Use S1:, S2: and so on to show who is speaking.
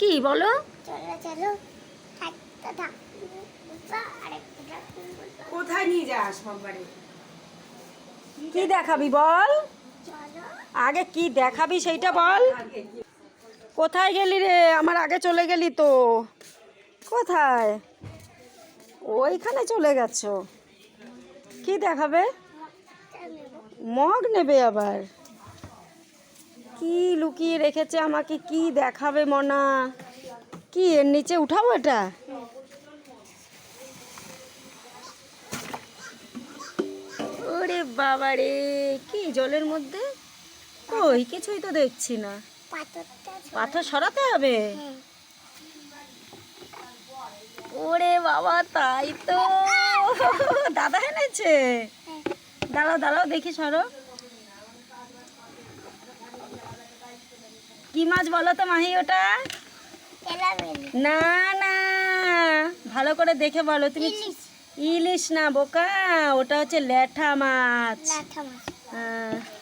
S1: কি বলো?
S2: কোথায় নিয়ে যাস বাবারে?
S1: কি দেখাবি বল? আগে কি দেখাবি সেইটা বল। কোথায় গেলি রে? আমার আগে চলে গেলি তো। কোথায়? ওইখানে চলে গেছো। কি দেখাবে? মগ নেবে আবার। কি লুকিয়ে রেখেছে আমাকে? কি দেখাবে মনা? কি এর নিচে উঠাবো এটা? ওরে বাবা রে কি জলের মধ্যে? কই কিছুই তো দেখছি না। পাথর সরাতে হবে?
S3: হ্যাঁ
S1: ওরে বাবা তাই তো। দাদা এনেছে? দাঁড়াও দাঁড়াও দেখি সরো। কি মাছ বলো তো মাহি ওটা? না না। ভালো করে দেখে বলো তুমি
S3: ইলিশ।
S1: ইলিশ না বোকা। ওটা হচ্ছে ল্যাঠা মাছ।
S3: মাছ।
S1: হ্যাঁ।